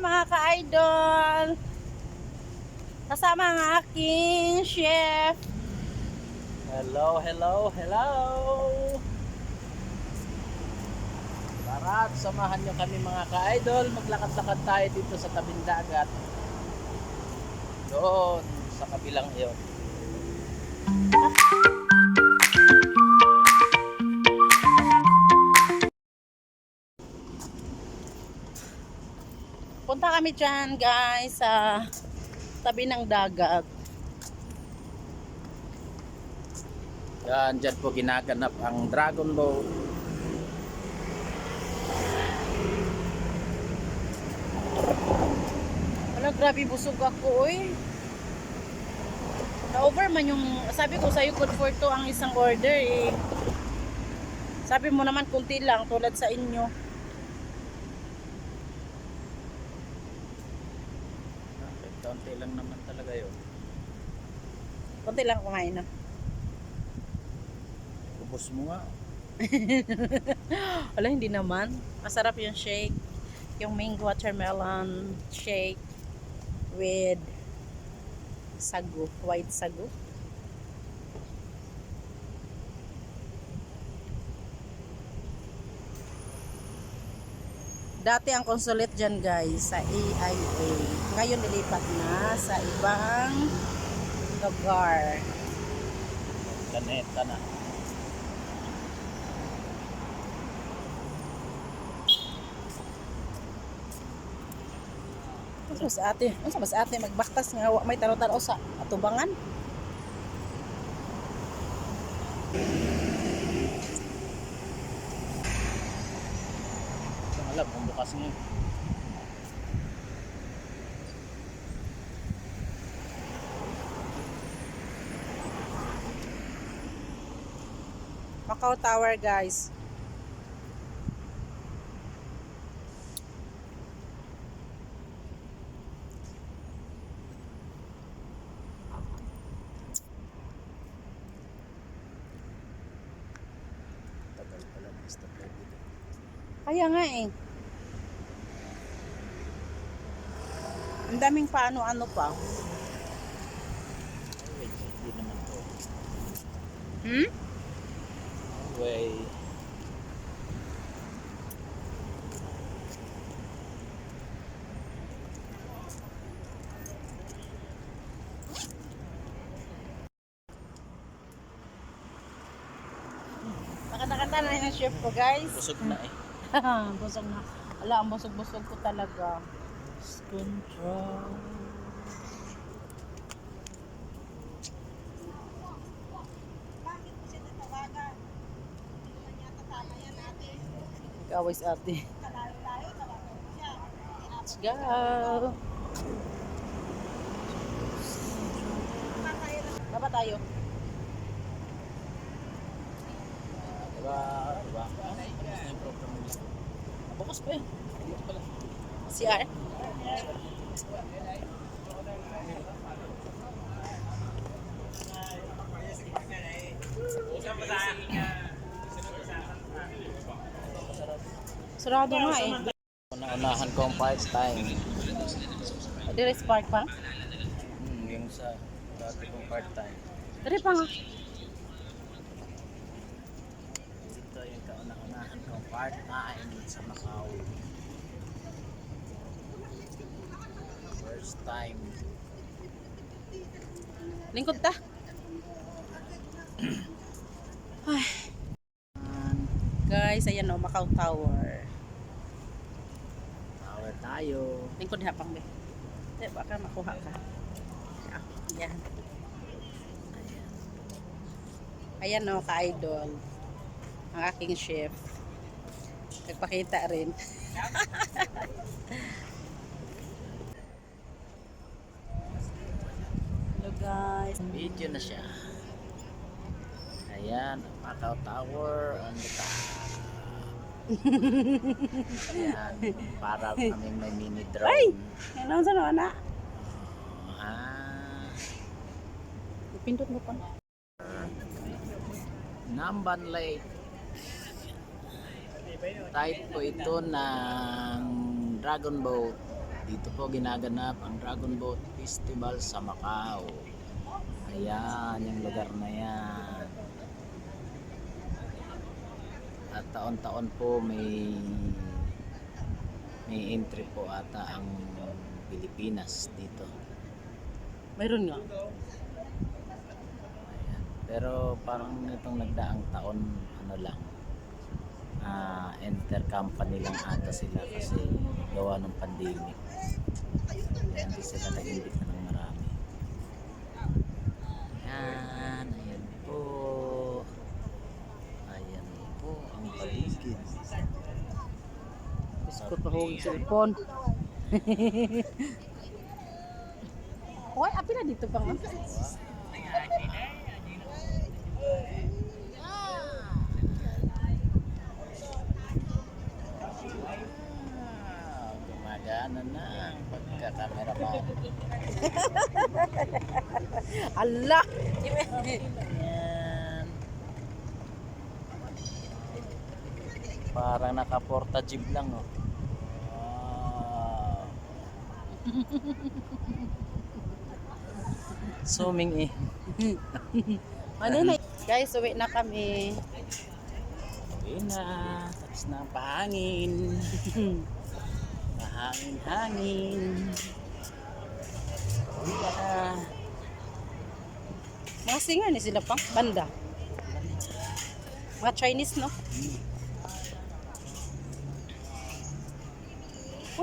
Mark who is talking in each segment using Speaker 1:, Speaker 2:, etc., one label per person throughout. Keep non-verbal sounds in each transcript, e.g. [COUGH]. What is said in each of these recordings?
Speaker 1: mga ka-idol! Kasama ang aking chef.
Speaker 2: Hello, hello, hello! Tara samahan nyo kami mga ka-idol. Maglakad-lakad tayo dito sa tabing dagat. Doon, sa kabilang iyon.
Speaker 1: Kami dyan guys sa tabi ng dagat.
Speaker 2: Yan, dyan po ginaganap ang Dragon Boat.
Speaker 1: Wala, grabe busog ako eh. Na-over man yung, sabi ko sa'yo good for two ang isang order eh. Sabi mo naman kunti lang tulad sa inyo.
Speaker 2: Kaunti lang naman talaga yun.
Speaker 1: Kunti lang kumain na.
Speaker 2: Ubus mo nga. [LAUGHS]
Speaker 1: Wala, hindi naman. Masarap yung shake. Yung mango watermelon shake with sagu, white sagu. Dati ang consulate dyan guys sa AIA. Ngayon nilipat na sa ibang lugar.
Speaker 2: Kaneta na.
Speaker 1: Unsa ba sa ate? Unsa ba sa ate magbaktas nga wa may taro-taro sa atubangan?
Speaker 2: Ang alam kung bukas nga.
Speaker 1: Macau Tower guys. Kaya nga eh. Ang daming paano-ano pa. Hmm?
Speaker 2: Way.
Speaker 1: Nakanta na yung chef ko guys.
Speaker 2: Busog na eh. [LAUGHS]
Speaker 1: busog na. Ala, ang busog-busog ko talaga. Control. Kaway sa ate. Let's go. Baba tayo.
Speaker 2: Diba? Diba? Ano? Bukas pa eh. Bukas pala.
Speaker 1: CR. Sarado nga eh.
Speaker 2: Una-unahan ko ang part time.
Speaker 1: Dire spark pa?
Speaker 2: Hmm, yung sa dati kong part time.
Speaker 1: Dire pa nga.
Speaker 2: Dito yung kauna-unahan kong part time sa Macau. First time.
Speaker 1: Lingkod ta. [CLEARS THROAT] Ay. Guys, ayan o, Macau Tower.
Speaker 2: Tayo.
Speaker 1: Lingkod hapang be. Di, baka makuha ka. Ayan. Ayan o, ka-idol. Ang aking chef. Nagpakita rin. [LAUGHS] Hello guys.
Speaker 2: Video na siya. Ayan, ang Macau Tower on the top. Ayan, [LAUGHS] para kaming may mini drone.
Speaker 1: Ay! Ano sa naman na?
Speaker 2: Ah,
Speaker 1: Pindot mo pa.
Speaker 2: Namban Lake. Type po ito ng Dragon Boat. Dito po ginaganap ang Dragon Boat Festival sa Macau. Ayan, yung lugar na yan. At taon-taon po may may entry po ata ang Pilipinas dito.
Speaker 1: Mayroon nga.
Speaker 2: Ayan. Pero parang itong nagdaang taon, ano lang, ah intercompany lang ata sila kasi gawa ng pandemic. Kaya hindi sila nag-invite na ng marami. Ayan, ayan po. Ayan po ang paligid.
Speaker 1: Biskot pa kong cellphone. [LAUGHS] Hoy, api na dito pang.
Speaker 2: Gumagana na ang pagkakamera mo. [LAUGHS]
Speaker 1: Allah!
Speaker 2: Parang nakaporta jeep lang oh. Zooming eh. [LAUGHS]
Speaker 1: Ano na? Guys, uwi na kami.
Speaker 2: Uwi na. Tapos na ang pahangin. Pahangin-hangin. Uwi na.
Speaker 1: Mga singer ni sila pang banda. Mga Chinese, no?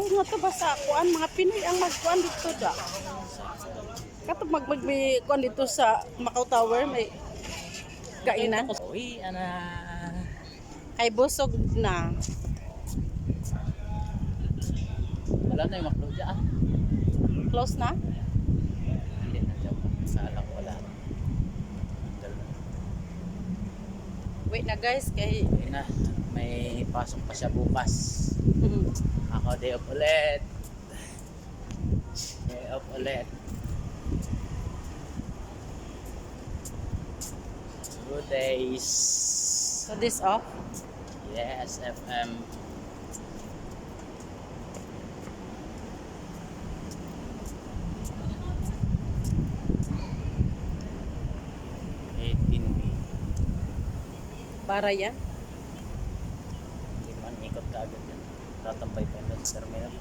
Speaker 1: Uy, nga to ba sa kuan mga Pinoy ang magkuan dito da. Katong mag mag may kuan dito sa Macau Tower may kainan.
Speaker 2: Uwi na.
Speaker 1: Kay busog na.
Speaker 2: Wala na yung makdo dyan.
Speaker 1: Close na?
Speaker 2: Hindi na dyan. Sa alam wala. Na.
Speaker 1: Wait na guys kay
Speaker 2: Uwi na. May pasok pa siya bukas. Ako day off ulit. Day off ulit. Two days.
Speaker 1: so this off.
Speaker 2: Yes, FM.
Speaker 1: Para yan.
Speaker 2: Liman ikot ka agad yan. Tatambay pa yun sa terminal.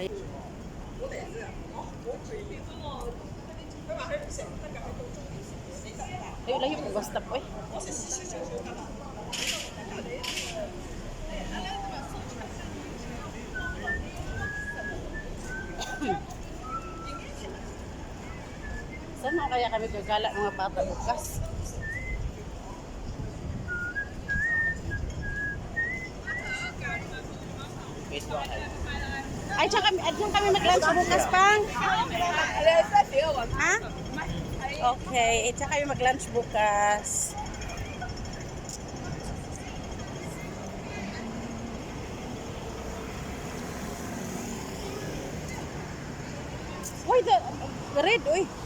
Speaker 1: Kay Ay, layo ko basta po eh. Saan na kaya kami gagala mga bata bukas?
Speaker 2: Wait, bakit?
Speaker 1: Ay, tsaka kami, at kami mag-lunch bukas pang. Ha? Okay, eh, tsaka kami mag-lunch bukas. Uy, the red, uy.